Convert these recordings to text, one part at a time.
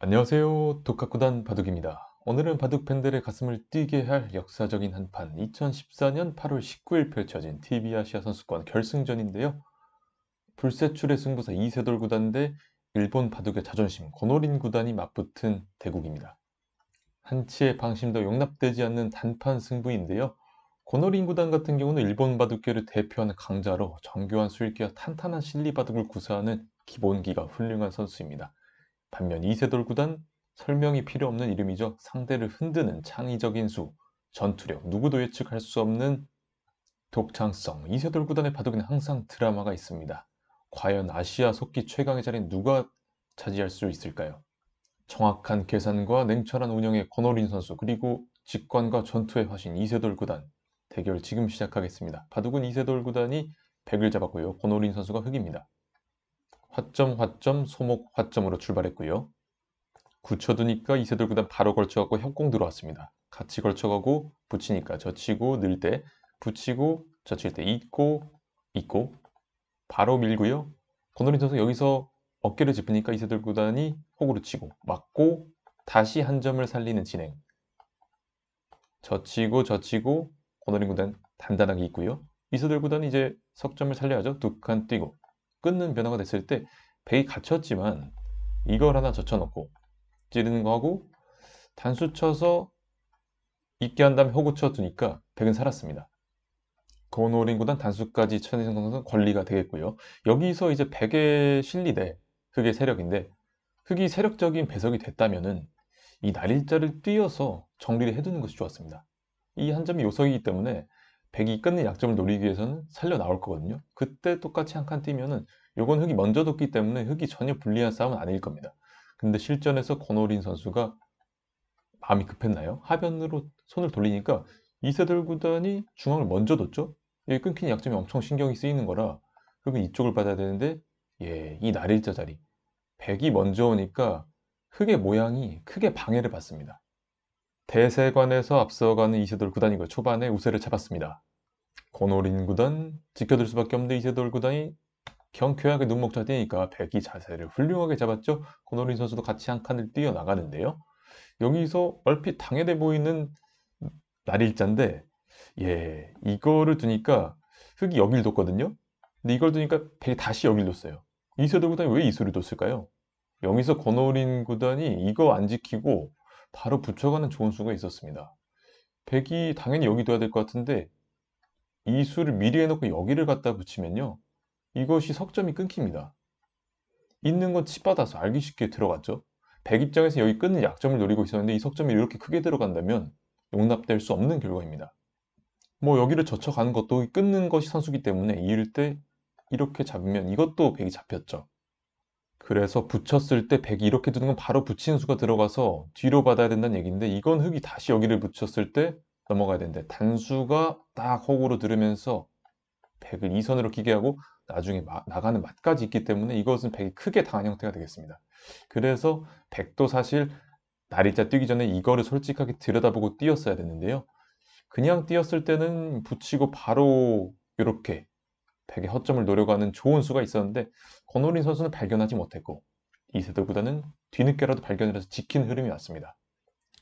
안녕하세요. 독학구단 바둑입니다. 오늘은 바둑 팬들의 가슴을 뛰게 할 역사적인 한판 2014년 8월 19일 펼쳐진 TB아시아 선수권 결승전인데요. 불세출의 승부사 이세돌 구단 대 일본 바둑의 자존심 고노린 구단이 맞붙은 대국입니다. 한치의 방심도 용납되지 않는 단판 승부인데요. 고노린 구단 같은 경우는 일본 바둑계를 대표하는 강자로 정교한 수익기와 탄탄한 실리 바둑을 구사하는 기본기가 훌륭한 선수입니다. 반면 이세돌 구단 설명이 필요 없는 이름이죠. 상대를 흔드는 창의적인 수, 전투력, 누구도 예측할 수 없는 독창성. 이세돌 구단의 바둑에는 항상 드라마가 있습니다. 과연 아시아 속기 최강의 자리는 누가 차지할 수 있을까요? 정확한 계산과 냉철한 운영의 권호린 선수 그리고 직관과 전투의 화신 이세돌 구단 대결 지금 시작하겠습니다. 바둑은 이세돌 구단이 100을 잡았고요. 권호린 선수가 흑입니다. 화점 화점 소목 화점으로 출발했고요. 굳혀두니까 이세돌 구단 바로 걸쳐갖고 협공 들어왔습니다. 같이 걸쳐가고 붙이니까 젖히고 늘 때 붙이고 젖힐 때 잊고 잊고 바로 밀고요. 권호린 선수 여기서 어깨를 짚으니까 이세돌 구단이 호구로 치고 맞고 다시 한 점을 살리는 진행 젖히고 젖히고 권호린 구단 단단하게 있고요. 이세돌 구단이 이제 석점을 살려야죠. 두 칸 뛰고 끊는 변화가 됐을 때 백이 갇혔지만 이걸 하나 젖혀놓고 찌르는 거 하고 단수 쳐서 있게 한 다음에 호구 쳐두니까 백은 살았습니다. 고노린 구단 단수까지 쳐내는 것은 권리가 되겠고요. 여기서 이제 백의 실리대 흑의 세력인데 흑이 세력적인 배석이 됐다면은 이 날일자를 띄어서 정리를 해두는 것이 좋았습니다. 이 한 점이 요석이기 때문에 백이 끊는 약점을 노리기 위해서는 살려 나올 거거든요. 그때 똑같이 한 칸 뛰면은 요건 흑이 먼저 뒀기 때문에 흑이 전혀 불리한 싸움은 아닐 겁니다. 근데 실전에서 권오린 선수가 마음이 급했나요? 하변으로 손을 돌리니까 이세돌 구단이 중앙을 먼저 뒀죠. 여기 끊긴 약점이 엄청 신경이 쓰이는 거라 흑은 이쪽을 받아야 되는데 예, 이 날일자 자리 백이 먼저 오니까 흑의 모양이 크게 방해를 받습니다. 대세관에서 앞서가는 이세돌 구단이고 초반에 우세를 잡았습니다. 고노린 구단 지켜들 수밖에 없는데 이세돌 구단이 경쾌하게 눈목자 뛰니까 백이 자세를 훌륭하게 잡았죠. 고노린 선수도 같이 한 칸을 뛰어나가는데요. 여기서 얼핏 당해돼 보이는 날일자인데 예 이거를 두니까 흑이 여길 뒀거든요. 근데 이걸 두니까 백이 다시 여길 뒀어요. 이세돌 구단이 왜 이수를 뒀을까요? 여기서 권오린 구단이 이거 안 지키고 바로 붙여가는 좋은 수가 있었습니다. 백이 당연히 여기 둬야 될 것 같은데 이 수를 미리 해놓고 여기를 갖다 붙이면요. 이것이 석점이 끊깁니다. 있는 건 치받아서 알기 쉽게 들어갔죠. 백 입장에서 여기 끊는 약점을 노리고 있었는데 이 석점이 이렇게 크게 들어간다면 용납될 수 없는 결과입니다. 뭐 여기를 젖혀가는 것도 끊는 것이 선수기 때문에 이을 때 이렇게 잡으면 이것도 백이 잡혔죠. 그래서 붙였을 때 백이 이렇게 두는 건 바로 붙이는 수가 들어가서 뒤로 받아야 된다는 얘기인데 이건 흙이 다시 여기를 붙였을 때 넘어가야 되는데 단수가 딱 호구로 들으면서 백을 이선으로 끼게 하고 나중에 마, 나가는 맛까지 있기 때문에 이것은 백이 크게 당한 형태가 되겠습니다. 그래서 백도 사실 날이자 뛰기 전에 이거를 솔직하게 들여다보고 뛰었어야 되는데요. 그냥 뛰었을 때는 붙이고 바로 이렇게 백의 허점을 노려가는 좋은 수가 있었는데 권오린 선수는 발견하지 못했고 이세돌보다는 뒤늦게라도 발견을 해서 지킨 흐름이 왔습니다.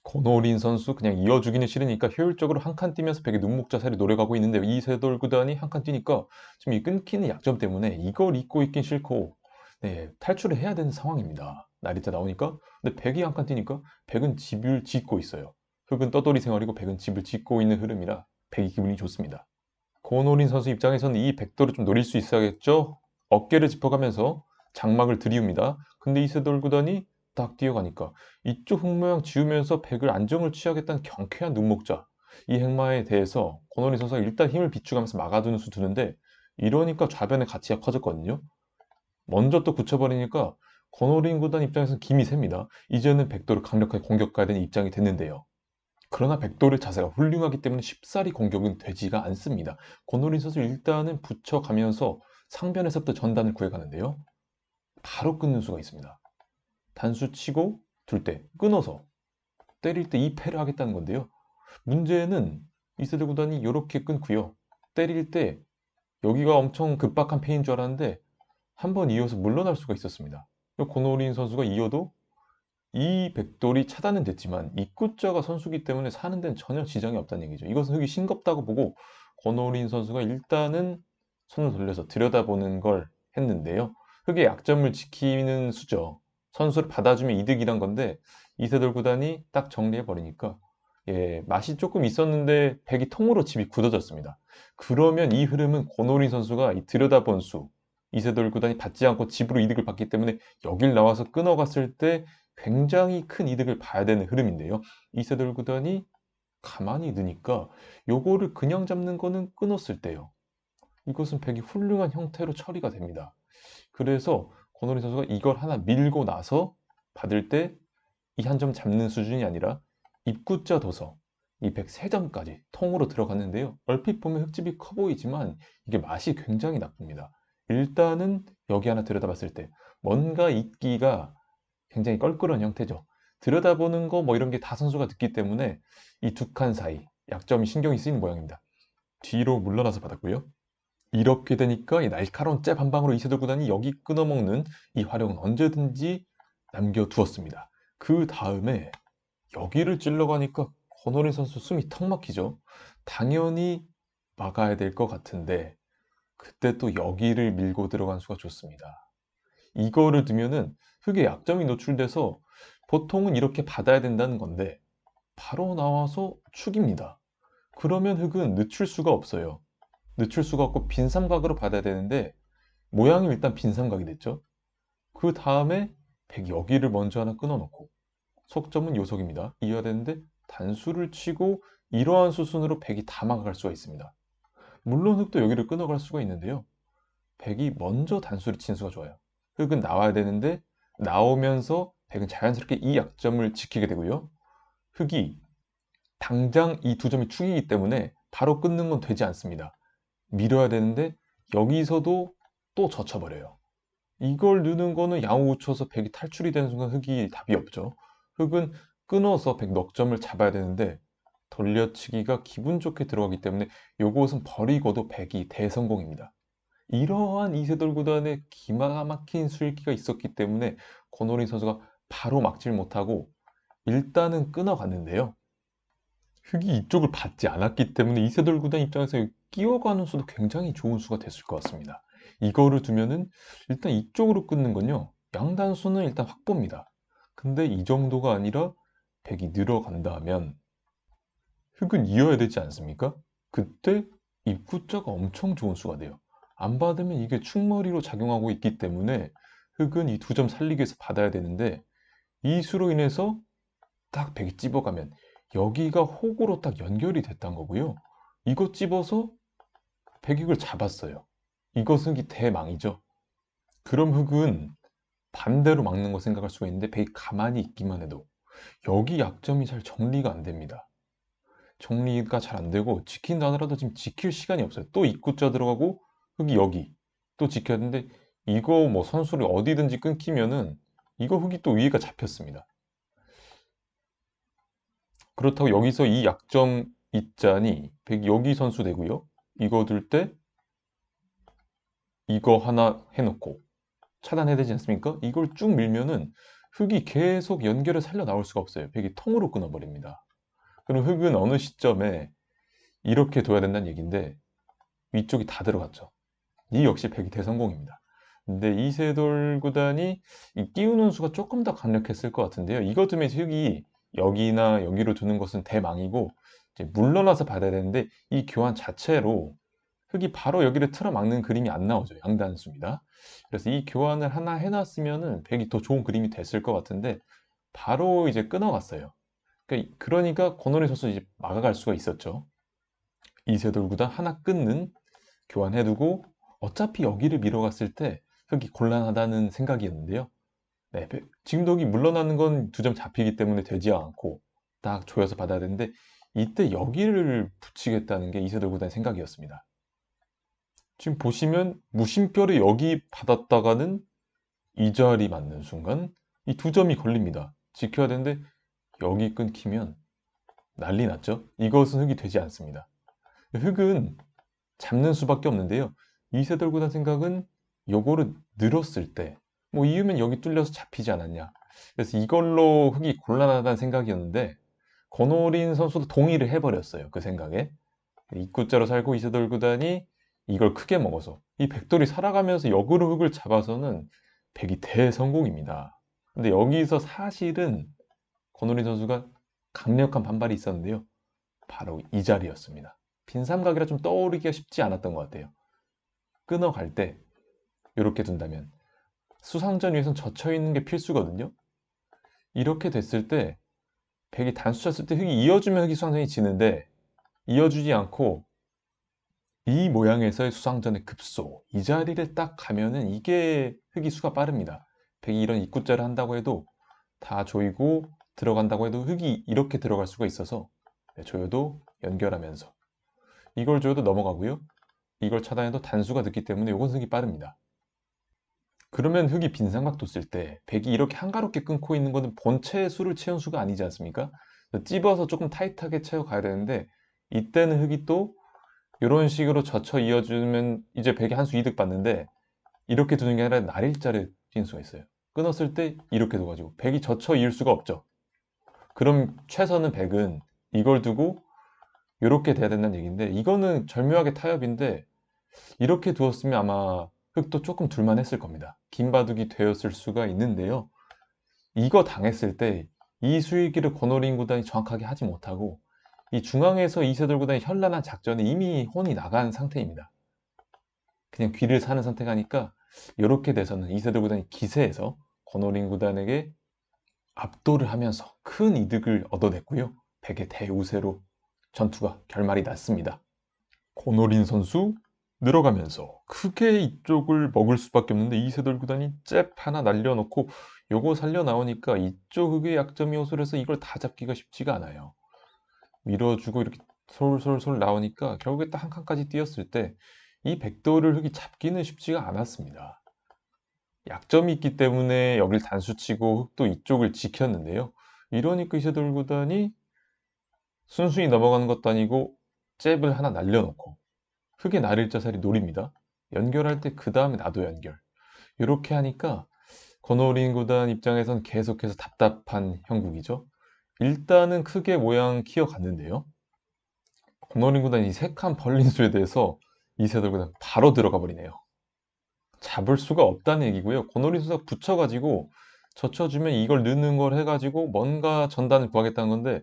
권오린 선수 그냥 이어주기는 싫으니까 효율적으로 한 칸 뛰면서 백의 눈목 자세를 노려가고 있는데 이세돌 구단이 한 칸 뛰니까 지금 이 끊기는 약점 때문에 이걸 잊고 있긴 싫고 네, 탈출을 해야 되는 상황입니다. 날이자 나오니까 근데 백이 한 칸 뛰니까 백은 집을 짓고 있어요. 흑은 떠돌이 생활이고 백은 집을 짓고 있는 흐름이라 백이 기분이 좋습니다. 고노린 선수 입장에서는 이 백도를 좀 노릴 수 있어야겠죠? 어깨를 짚어가면서 장막을 들이웁니다. 근데 이세돌 구단이 딱 뛰어가니까 이쪽 흑모양 지우면서 백을 안정을 취하겠다는 경쾌한 눈목자 이 행마에 대해서 고노린 선수가 일단 힘을 비추가면서 막아두는 수 두는데 이러니까 좌변의 가치가 커졌거든요. 먼저 또 굳혀버리니까 고노린 구단 입장에서는 김이 셉니다. 이제는 백도를 강력하게 공격가야 되는 입장이 됐는데요. 그러나 백돌의 자세가 훌륭하기 때문에 쉽사리 공격은 되지가 않습니다. 권노린 선수 일단은 붙여가면서 상변에서부터 전단을 구해가는데요. 바로 끊는 수가 있습니다. 단수 치고 둘 때 끊어서 때릴 때 2패를 하겠다는 건데요. 문제는 이세드 구단이 이렇게 끊고요. 때릴 때 여기가 엄청 급박한 패인 줄 알았는데 한 번 이어서 물러날 수가 있었습니다. 고노린 선수가 이어도 이 백돌이 차단은 됐지만 입구자가 선수기 때문에 사는 데는 전혀 지장이 없다는 얘기죠. 이것은 흙이 싱겁다고 보고 권오린 선수가 일단은 손을 돌려서 들여다보는 걸 했는데요. 흙의 약점을 지키는 수죠. 선수를 받아주면 이득이란 건데 이세돌 구단이 딱 정리해 버리니까 예, 맛이 조금 있었는데 백이 통으로 집이 굳어졌습니다. 그러면 이 흐름은 권오린 선수가 이 들여다본 수 이세돌 구단이 받지 않고 집으로 이득을 받기 때문에 여길 나와서 끊어갔을 때 굉장히 큰 이득을 봐야 되는 흐름인데요. 이세돌 구단이 가만히 있으니까 요거를 그냥 잡는 거는 끊었을 때요. 이것은 백이 훌륭한 형태로 처리가 됩니다. 그래서 권오린 선수가 이걸 하나 밀고 나서 받을 때 이 한 점 잡는 수준이 아니라 입구자 둬서 이 103점까지 통으로 들어갔는데요. 얼핏 보면 흙집이 커 보이지만 이게 맛이 굉장히 나쁩니다. 일단은 여기 하나 들여다봤을 때 뭔가 있기가 굉장히 껄끄러운 형태죠. 들여다보는 거 뭐 이런 게 다 선수가 듣기 때문에 이 두 칸 사이 약점이 신경이 쓰이는 모양입니다. 뒤로 물러나서 받았고요. 이렇게 되니까 이 날카로운 잽 한 방으로 이세돌 구단이 여기 끊어먹는 이 활용은 언제든지 남겨두었습니다. 그 다음에 여기를 찔러가니까 권오린 선수 숨이 턱 막히죠. 당연히 막아야 될 것 같은데 그때 또 여기를 밀고 들어간 수가 좋습니다. 이거를 두면은 흙의 약점이 노출돼서 보통은 이렇게 받아야 된다는 건데 바로 나와서 축입니다. 그러면 흙은 늦출 수가 없어요. 늦출 수가 없고 빈 삼각으로 받아야 되는데 모양이 일단 빈 삼각이 됐죠. 그 다음에 백 여기를 먼저 하나 끊어놓고 속점은 요속입니다. 이어야 되는데 단수를 치고 이러한 수순으로 백이 다 막아갈 수가 있습니다. 물론 흙도 여기를 끊어갈 수가 있는데요. 백이 먼저 단수를 친 수가 좋아요. 흙은 나와야 되는데 나오면서 백은 자연스럽게 이 약점을 지키게 되고요. 흙이 당장 이 두 점이 축이기 때문에 바로 끊는 건 되지 않습니다. 밀어야 되는데 여기서도 또 젖혀버려요. 이걸 넣는 거는 양호 우쳐서 백이 탈출이 되는 순간 흙이 답이 없죠. 흙은 끊어서 백 넉점을 잡아야 되는데 돌려치기가 기분 좋게 들어가기 때문에 요것은 버리고도 백이 대성공입니다. 이러한 이세돌 구단의 기가 막힌 수익기가 있었기 때문에 권오린 선수가 바로 막질 못하고 일단은 끊어갔는데요. 흙이 이쪽을 받지 않았기 때문에 이세돌 구단 입장에서 끼워가는 수도 굉장히 좋은 수가 됐을 것 같습니다. 이거를 두면은 일단 이쪽으로 끊는 건요. 양단수는 일단 확보입니다. 근데 이 정도가 아니라 백이 늘어간다면 흙은 이어야 되지 않습니까? 그때 입구자가 엄청 좋은 수가 돼요. 안 받으면 이게 충머리로 작용하고 있기 때문에 흙은 이 두 점 살리기 위해서 받아야 되는데 이 수로 인해서 딱 백이 찝어가면 여기가 혹으로 딱 연결이 됐단 거고요. 이거 찝어서 백이 을 잡았어요. 이것은 이 대망이죠. 그럼 흙은 반대로 막는 거 생각할 수가 있는데 백이 가만히 있기만 해도 여기 약점이 잘 정리가 안 됩니다. 정리가 잘 안 되고 지킨다 하더라도 지금 지킬 시간이 없어요. 또 입구자 들어가고 흙이 여기 또 지켜야 되는데 이거 뭐 선수를 어디든지 끊기면은 이거 흙이 또 위에가 잡혔습니다. 그렇다고 여기서 이 약점 있자니 여기 선수 되고요. 이거 들 때 이거 하나 해놓고 차단해야 되지 않습니까? 이걸 쭉 밀면은 흙이 계속 연결을 살려 나올 수가 없어요. 백이 통으로 끊어버립니다. 그럼 흙은 어느 시점에 이렇게 둬야 된다는 얘기인데 위쪽이 다 들어갔죠. 이 역시 백이 대성공입니다. 근데 이세돌 구단이 이 띄우는 수가 조금 더 강력했을 것 같은데요. 이것 때문에 흙이 여기나 여기로 두는 것은 대망이고 물러나서 받아야 되는데 이 교환 자체로 흙이 바로 여기를 틀어막는 그림이 안 나오죠. 양단수입니다. 그래서 이 교환을 하나 해놨으면은 백이 더 좋은 그림이 됐을 것 같은데 바로 이제 끊어갔어요. 그러니까, 그러니까 권원희 선수 이제 막아갈 수가 있었죠. 이세돌 구단 하나 끊는 교환해두고 어차피 여기를 밀어갔을 때 흙이 곤란하다는 생각이었는데요. 네, 지금도 여기 물러나는 건 두 점 잡히기 때문에 되지 않고 딱 조여서 받아야 되는데 이때 여기를 붙이겠다는 게 이세돌 구단의 생각이었습니다. 지금 보시면 무심결에 여기 받았다가는 이 자리 맞는 순간 이 두 점이 걸립니다. 지켜야 되는데 여기 끊기면 난리 났죠? 이것은 흙이 되지 않습니다. 흙은 잡는 수밖에 없는데요. 이세돌 구단 생각은 요거를 늘었을 때, 뭐 이으면 여기 뚫려서 잡히지 않았냐. 그래서 이걸로 흙이 곤란하다는 생각이었는데 권오린 선수도 동의를 해버렸어요. 그 생각에. 입구자로 살고 이세돌 구단이 이걸 크게 먹어서 이 백돌이 살아가면서 역으로 흙을 잡아서는 백이 대성공입니다. 근데 여기서 사실은 권오린 선수가 강력한 반발이 있었는데요. 바로 이 자리였습니다. 빈 삼각이라 좀 떠오르기가 쉽지 않았던 것 같아요. 끊어갈 때 이렇게 둔다면 수상전 위에선 젖혀 있는 게 필수거든요. 이렇게 됐을 때 백이 단수 쳤을 때 흙이 이어주면 흙이 수상전이 지는데 이어주지 않고 이 모양에서의 수상전의 급소 이 자리를 딱 가면은 이게 흙이 수가 빠릅니다. 백이 이런 입구자를 한다고 해도 다 조이고 들어간다고 해도 흙이 이렇게 들어갈 수가 있어서 네, 조여도 연결하면서 이걸 조여도 넘어가고요. 이걸 차단해도 단수가 늦기 때문에 요건 흙이 빠릅니다. 그러면 흙이 빈 삼각 뒀을 때 백이 이렇게 한가롭게 끊고 있는 것은 본체의 수를 채운 수가 아니지 않습니까? 찝어서 조금 타이트하게 채워 가야 되는데 이때는 흙이 또 이런 식으로 젖혀 이어주면 이제 백이 한 수 이득 받는데 이렇게 두는 게 아니라 날일자를 뛴 수가 있어요. 끊었을 때 이렇게 둬가지고 백이 젖혀 이을 수가 없죠. 그럼 최선은 백은 이걸 두고 이렇게 돼야 된다는 얘기인데 이거는 절묘하게 타협인데 이렇게 두었으면 아마 흙도 조금 둘만 했을 겁니다. 긴 바둑이 되었을 수가 있는데요. 이거 당했을 때 이 수익기를 권오린 구단이 정확하게 하지 못하고 이 중앙에서 이세돌 구단이 현란한 작전에 이미 혼이 나간 상태입니다. 그냥 귀를 사는 선택하니까 이렇게 돼서는 이세돌 구단이 기세에서 권오린 구단에게 압도를 하면서 큰 이득을 얻어냈고요. 백의 대우세로 전투가 결말이 났습니다. 권오린 선수 늘어가면서 크게 이쪽을 먹을 수밖에 없는데 이세돌 구단이 잽 하나 날려놓고 요거 살려 나오니까 이쪽 흙의 약점이 호술해서 이걸 다 잡기가 쉽지가 않아요. 밀어주고 이렇게 솔솔솔 나오니까 결국에 딱 한 칸까지 뛰었을 때 이 백도를 흙이 잡기는 쉽지가 않았습니다. 약점이 있기 때문에 여길 단수치고 흙도 이쪽을 지켰는데요. 이러니까 이세돌 구단이 순순히 넘어가는 것도 아니고 잽을 하나 날려놓고 흙의 날일 자살이 노립니다. 연결할 때 그 다음에 나도 연결. 이렇게 하니까 권오린 구단 입장에선 계속해서 답답한 형국이죠. 일단은 크게 모양 키워갔는데요. 권오린 구단이 세 칸 벌린 수에 대해서 이세돌 구단 바로 들어가 버리네요. 잡을 수가 없다는 얘기고요. 권오린 선수가 붙여가지고 젖혀주면 이걸 넣는 걸 해가지고 뭔가 전단을 구하겠다는 건데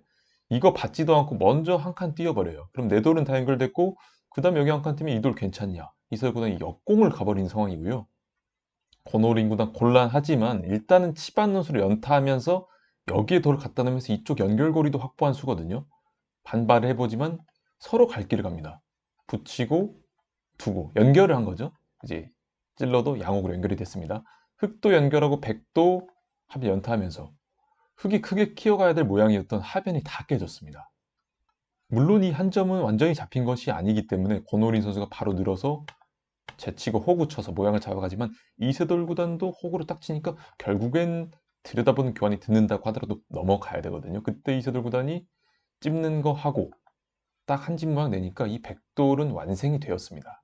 이거 받지도 않고 먼저 한 칸 뛰어버려요. 그럼 내 돌은 다 연결됐고 그 다음 여기 한 칸 뛰면 이 돌 괜찮냐? 이세돌 구단이 역공을 가버린 상황이고요. 권오린 구단 곤란하지만 일단은 치받는 수를 연타하면서 여기에 돌을 갖다 놓으면서 이쪽 연결고리도 확보한 수거든요. 반발을 해보지만 서로 갈 길을 갑니다. 붙이고 두고 연결을 한 거죠. 이제 찔러도 양옥으로 연결이 됐습니다. 흙도 연결하고 백도 합 연타하면서 흙이 크게 키워가야 될 모양이었던 하변이 다 깨졌습니다. 물론 이 한 점은 완전히 잡힌 것이 아니기 때문에 권오린 선수가 바로 늘어서 제치고 호구 쳐서 모양을 잡아가지만 이세돌 구단도 호구로 딱 치니까 결국엔 들여다보는 교환이 듣는다고 하더라도 넘어가야 되거든요. 그때 이세돌 구단이 찝는 거 하고 딱 한 집 모양 내니까 이 백돌은 완성이 되었습니다.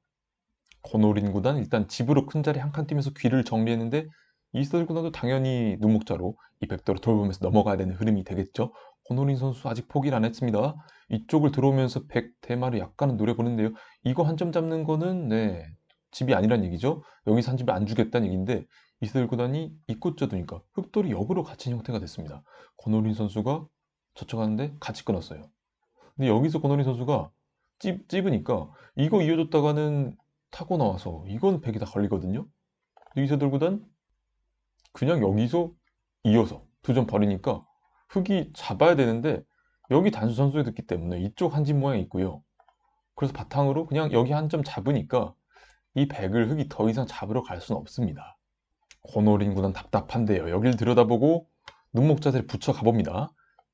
권오린 구단 일단 집으로 큰 자리 한 칸 뛰면서 귀를 정리했는데 이세돌 구단도 당연히 눈목자로 이 백돌을 돌보면서 넘어가야 되는 흐름이 되겠죠. 권오린 선수 아직 포기를 안 했습니다. 이쪽을 들어오면서 백 대마를 약간은 노려보는데요. 이거 한 점 잡는 거는 네 집이 아니란 얘기죠. 여기서 한 집을 안 주겠다는 얘기인데 이세돌 구단이 입구째 두니까 흑돌이 역으로 갇힌 형태가 됐습니다. 권오린 선수가 젖혀가는데 같이 끊었어요. 근데 여기서 권오린 선수가 찝, 찝으니까 이거 이어줬다가는 타고 나와서 이건 백이 다 걸리거든요. 이세돌 구단 그냥 여기서 이어서 두 점 버리니까 흙이 잡아야 되는데 여기 단수 선수에 듣기 때문에 이쪽 한 집 모양이 있고요. 그래서 바탕으로 그냥 여기 한 점 잡으니까 이 백을 흙이 더 이상 잡으러 갈 수는 없습니다. 권오린 구단 답답한데요. 여길 들여다보고 눈목 자세를 붙여 가봅니다.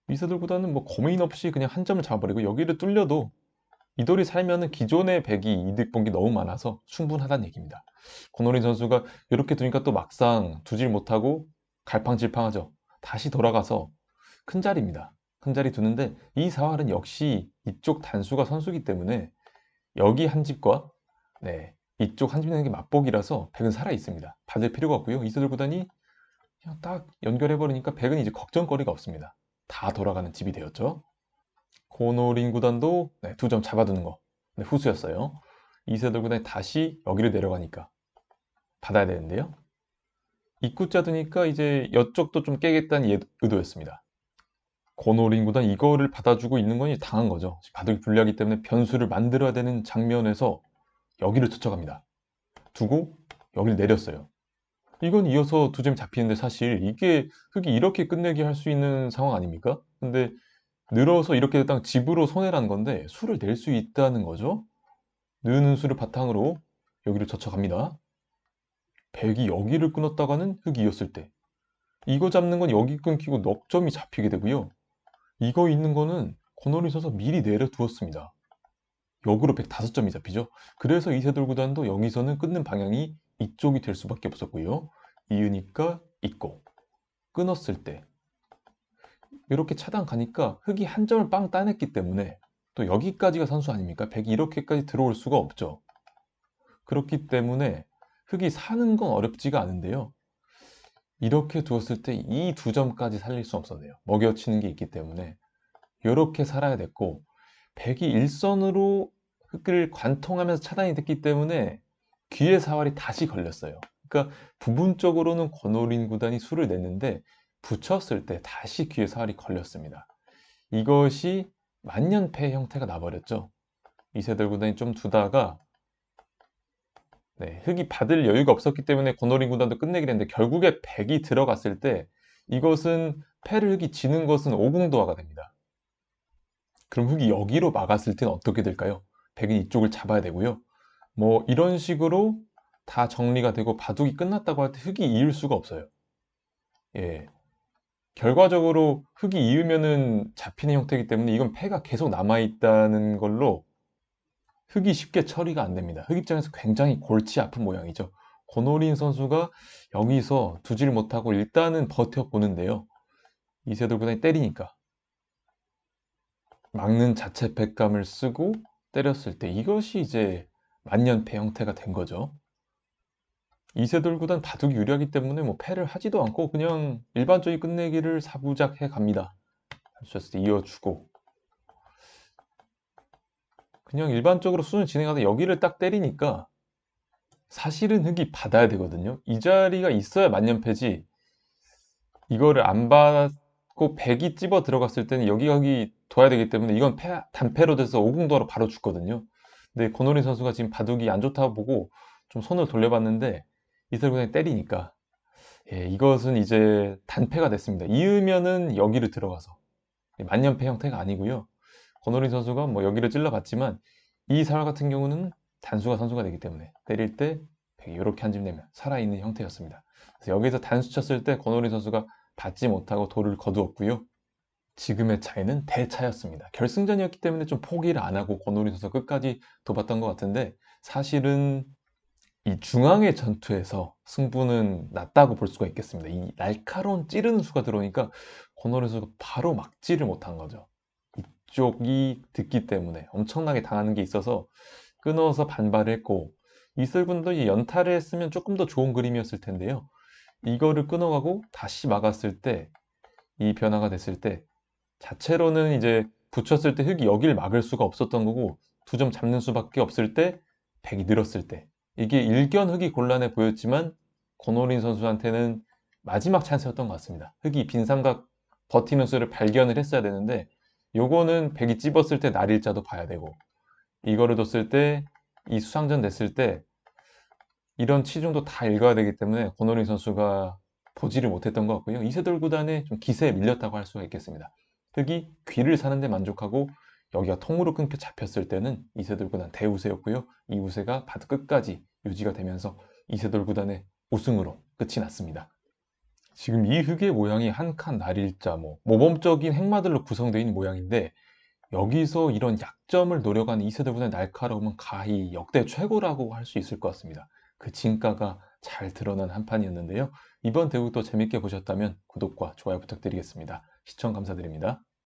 이세돌 구단은 뭐 고민 없이 그냥 한 점을 잡아버리고 여기를 뚫려도 이 돌이 살면은 기존의 백이 이득 본 게 너무 많아서 충분하다는 얘기입니다. 권오린 선수가 이렇게 두니까 또 막상 두질 못하고 갈팡질팡하죠. 다시 돌아가서 큰 자리입니다. 큰 자리 두는데 이 사활은 역시 이쪽 단수가 선수기 때문에 여기 한 집과 네, 이쪽 한 집 내는 게 맛보기라서 백은 살아 있습니다. 받을 필요가 없고요. 이세돌 구단이 그냥 딱 연결해 버리니까 백은 이제 걱정거리가 없습니다. 다 돌아가는 집이 되었죠. 고노린 구단도 네, 두점 잡아두는 거 네, 후수였어요. 이세돌 구단이 다시 여기를 내려가니까 받아야 되는데요. 입구자 드니까 이제 이쪽도 좀 깨겠다는 예- 의도였습니다. 고노린 구단 이거를 받아주고 있는 건 이제 당한 거죠. 바둑이 불리하기 때문에 변수를 만들어야 되는 장면에서 여기를 쫓아갑니다. 두고 여기를 내렸어요. 이건 이어서 두 점 잡히는데 사실 이게 흙이 이렇게 끝내기 할 수 있는 상황 아닙니까? 근데 늘어서 이렇게 딱 집으로 손해라는 건데 수를 낼 수 있다는 거죠. 느는 수를 바탕으로 여기를 젖혀갑니다. 백이 여기를 끊었다가는 흙이 이었을 때 이거 잡는 건 여기 끊기고 넉 점이 잡히게 되고요. 이거 있는 거는 코너를 서서 미리 내려두었습니다. 역으로 105점이 잡히죠. 그래서 이세돌 구단도 여기서는 끊는 방향이 이쪽이 될 수밖에 없었고요. 이으니까 있고 끊었을 때 이렇게 차단 가니까 흙이 한 점을 빵 따냈기 때문에 또 여기까지가 선수 아닙니까? 백이 이렇게까지 들어올 수가 없죠. 그렇기 때문에 흙이 사는 건 어렵지가 않은데요. 이렇게 두었을 때 이 두 점까지 살릴 수 없었네요. 먹여치는 게 있기 때문에 이렇게 살아야 됐고 백이 일선으로 흙을 관통하면서 차단이 됐기 때문에 귀의 사활이 다시 걸렸어요. 그러니까 부분적으로는 권오린 구단이 수를 냈는데 붙였을 때 다시 귀의 사활이 걸렸습니다. 이것이 만년패 형태가 나버렸죠. 이세돌 구단이 좀 두다가 네, 흙이 받을 여유가 없었기 때문에 권오린 구단도 끝내긴 했는데 결국에 백이 들어갔을 때 이것은 패를 흙이 지는 것은 오공도화가 됩니다. 그럼 흙이 여기로 막았을 때는 어떻게 될까요? 백은 이쪽을 잡아야 되고요. 뭐 이런 식으로 다 정리가 되고 바둑이 끝났다고 할 때 흙이 이을 수가 없어요. 예. 결과적으로 흙이 이으면은 잡히는 형태이기 때문에 이건 패가 계속 남아있다는 걸로 흙이 쉽게 처리가 안 됩니다. 흙 입장에서 굉장히 골치 아픈 모양이죠. 고노린 선수가 여기서 두질 못하고 일단은 버텨보는데요. 이세돌 구단이 때리니까 막는 자체 백감을 쓰고 때렸을 때 이것이 이제 만년패 형태가 된 거죠. 이세돌 구단 바둑이 유리하기 때문에 뭐 패를 하지도 않고 그냥 일반적인 끝내기를 사부작 해 갑니다. 할수 때 이어주고 그냥 일반적으로 수는 진행하다 여기를 딱 때리니까 사실은 흙이 받아야 되거든요. 이 자리가 있어야 만년패지 이거를 안 받고 백이 찝어 들어갔을 때는 여기 여기 둬야 되기 때문에 이건 패, 단패로 돼서 오공도로 바로 죽거든요. 근데 권오린 선수가 지금 바둑이 안 좋다고 보고 좀 손을 돌려봤는데 이슬군이 때리니까 예, 이것은 이제 단패가 됐습니다. 이으면은 여기를 들어가서 만년패 형태가 아니고요. 권오린 선수가 뭐 여기를 찔러봤지만 이 사활 같은 경우는 단수가 선수가 되기 때문에 때릴 때 이렇게 한 집 내면 살아있는 형태였습니다. 그래서 여기서 단수 쳤을 때 권오린 선수가 받지 못하고 돌을 거두었고요. 지금의 차이는 대차였습니다. 결승전이었기 때문에 좀 포기를 안 하고 권오린 선수가 끝까지 도봤던 것 같은데 사실은 이 중앙의 전투에서 승부는 났다고 볼 수가 있겠습니다. 이 날카로운 찌르는 수가 들어오니까 선수가 바로 막지를 못한 거죠. 이쪽이 듣기 때문에 엄청나게 당하는 게 있어서 끊어서 반발을 했고 이슬군도 이 연타를 했으면 조금 더 좋은 그림이었을 텐데요. 이거를 끊어가고 다시 막았을 때 이 변화가 됐을 때 자체로는 이제 붙였을 때 흙이 여기를 막을 수가 없었던 거고 두 점 잡는 수밖에 없을 때 백이 늘었을 때 이게 일견 흙이 곤란해 보였지만 권오린 선수한테는 마지막 찬스였던 것 같습니다. 흙이 빈 삼각 버티는 수를 발견을 했어야 되는데 요거는 백이 찝었을 때 날일자도 봐야 되고 이거를 뒀을 때 이 수상전 됐을 때 이런 치중도 다 읽어야 되기 때문에 권오린 선수가 보지를 못했던 것 같고요. 이세돌 구단의 좀 기세에 밀렸다고 할 수가 있겠습니다. 흙이 귀를 사는데 만족하고 여기가 통으로 끊겨 잡혔을 때는 이세돌 구단 대우세였고요. 이 우세가 바둑 끝까지 유지가 되면서 이세돌 구단의 우승으로 끝이 났습니다. 지금 이 흙의 모양이 한 칸 날일자 뭐 모범적인 행마들로 구성되어 있는 모양인데 여기서 이런 약점을 노려가는 이세돌 구단의 날카로움은 가히 역대 최고라고 할 수 있을 것 같습니다. 그 진가가 잘 드러난 한 판이었는데요. 이번 대국도 재밌게 보셨다면 구독과 좋아요 부탁드리겠습니다. 시청 감사드립니다.